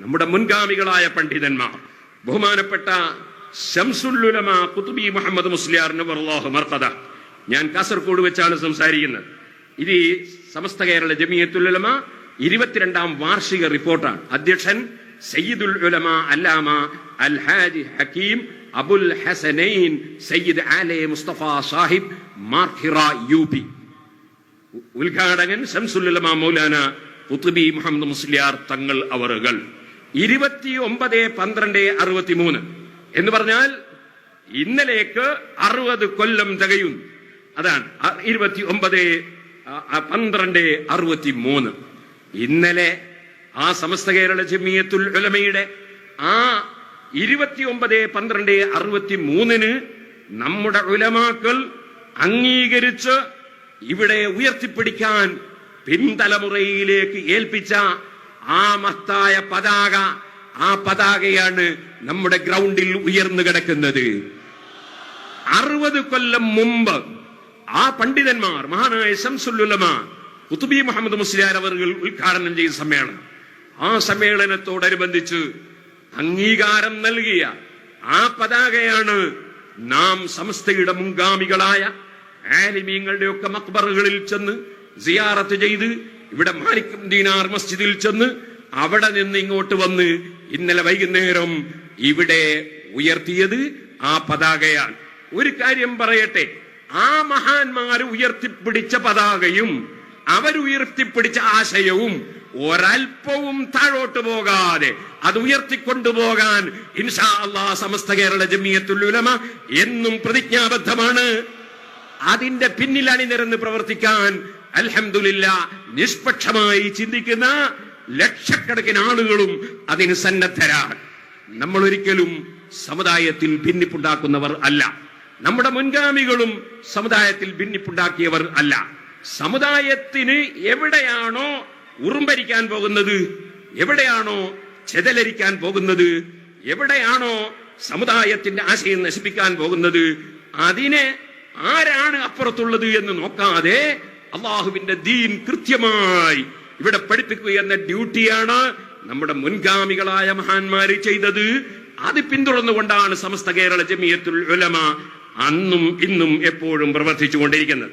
നമ്മുടെ മുൻഗാമികളായ പണ്ഡിതന്മാർ. ബഹുമാനപ്പെട്ട ഷംസുല്ലുലമ കുത്തുബി മുഹമ്മദ് മുസ്ലിയാർ ഞാൻ കാസർഗോഡ് വെച്ചാണ് സംസാരിക്കുന്നത്. ഇത് സമസ്ത കേരള ജമിയത്തുലമ ഇരുപത്തിരണ്ടാം വാർഷിക റിപ്പോർട്ടാണ്. അധ്യക്ഷൻ സയ്യിദുൽ ഉലമ അല്ലാമ അൽ ഹാജി ഹക്കീം അബുൽ ഹസനൈൻ സയ്യിദ് ആലെ മുസ്തഫ സാഹിബ് മാർഹിറ യു പി. ഉദ്ഘാടകൻ ശംസുല്ലമ മൗലാന കുത്തുബി മുഹമ്മദ് മുസ്ലിയാർ തങ്ങൾ അവറുകൾ. ഇരുപത്തി ഒമ്പത് പന്ത്രണ്ട് അറുപത്തി മൂന്ന് എന്ന് പറഞ്ഞാൽ ഇന്നലേക്ക് അറുപത് കൊല്ലം തികയുന്നു അതാണ് ഇരുപത്തി ഒമ്പത് പന്ത്രണ്ട് അറുപത്തി മൂന്ന് ഇന്നലെ ആ സമസ്ത കേരള ജമിയത്തുൽ ഉലമയുടെ ആ ഇരുപത്തി ഒമ്പത് പന്ത്രണ്ട് അറുപത്തി മൂന്നിന് നമ്മുടെ ഉലമാക്കൾ അംഗീകരിച്ച് ഇവിടെ ഉയർത്തിപ്പിടിക്കാൻ പിൻതലമുറയിലേക്ക് ഏൽപ്പിച്ച ആ മഹത്തായ പതാക ആ പതാകയാണ് നമ്മുടെ ഗ്രൗണ്ടിൽ ഉയർന്നു കിടക്കുന്നത്. അറുപത് കൊല്ലം മുമ്പ് ആ പണ്ഡിതന്മാർ മഹാനായ ശംസുല്ലുലമ കുത്തുബി മുഹമ്മദ് മുസ്ലിയാർ അവർ ഉദ്ഘാടനം ചെയ്ത സമ്മേളനം. ആ സമ്മേളനത്തോടനുബന്ധിച്ച് അംഗീകാരം നൽകിയ ആ പതാകയാണ് നാം സമസ്തയുടെ മുൻഗാമികളായ ആലിമീങ്ങളുടെ ഒക്കെ മക്ബറുകളിൽ ചെന്ന് സിയാറത്ത് ചെയ്ത് ഇവിടെ മാലിക്കും ദീനാർ മസ്ജിദിൽ ചെന്ന് അവിടെ നിന്ന് ഇങ്ങോട്ട് വന്ന് ഇന്നലെ വൈകുന്നേരം ഇവിടെ ഉയർത്തിയത് ആ പതാകയാണ്. ഒരു കാര്യം പറയട്ടെ ആ മഹാന്മാർ ഉയർത്തിപ്പിടിച്ച പതാകയും അവരുയർത്തിപ്പിടിച്ച ആശയവും ഒരൽപ്പവും താഴോട്ട് പോകാതെ അത് ഉയർത്തിക്കൊണ്ടുപോകാൻ ഇൻഷാ അള്ളാ സമസ്ത കേരള ജമിയത്തുൽ ഉലമ എന്നും പ്രതിജ്ഞാബദ്ധമാണ്. അതിന്റെ പിന്നിൽ അണിനിരന്ന് പ്രവർത്തിക്കാൻ അൽഹംദുലില്ല നിഷ്പക്ഷമായി ചിന്തിക്കുന്ന ലക്ഷക്കണക്കിന് ആളുകളും അതിന് സന്നദ്ധരാണ്. നമ്മൾ ഒരിക്കലും സമുദായത്തിൽ ഭിന്നിപ്പുണ്ടാക്കുന്നവർ അല്ല. നമ്മുടെ മുൻഗാമികളും സമുദായത്തിൽ ഭിന്നിപ്പുണ്ടാക്കിയവർ അല്ല. സമുദായത്തിന് എവിടെയാണോ ഉറുമ്പരിക്കാൻ പോകുന്നത് എവിടെയാണോ ചെതലരിക്കാൻ പോകുന്നത് എവിടെയാണോ സമുദായത്തിന്റെ ആശയം നശിപ്പിക്കാൻ പോകുന്നത് അതിനെ ആരാണ് അപ്പുറത്തുള്ളത് എന്ന് നോക്കാതെ അള്ളാഹുവിന്റെ ദീൻ കൃത്യമായി ഇവിടെ പഠിപ്പിക്കുക എന്ന ഡ്യൂട്ടിയാണ് നമ്മുടെ മുൻഗാമികളായ മഹാന്മാര് ചെയ്തത്. അത് പിന്തുടർന്നുകൊണ്ടാണ് സമസ്ത കേരള ജമിയത്തുൽ ഉലമ അന്നും ഇന്നും എപ്പോഴും പ്രവർത്തിച്ചുകൊണ്ടിരിക്കുന്നത്.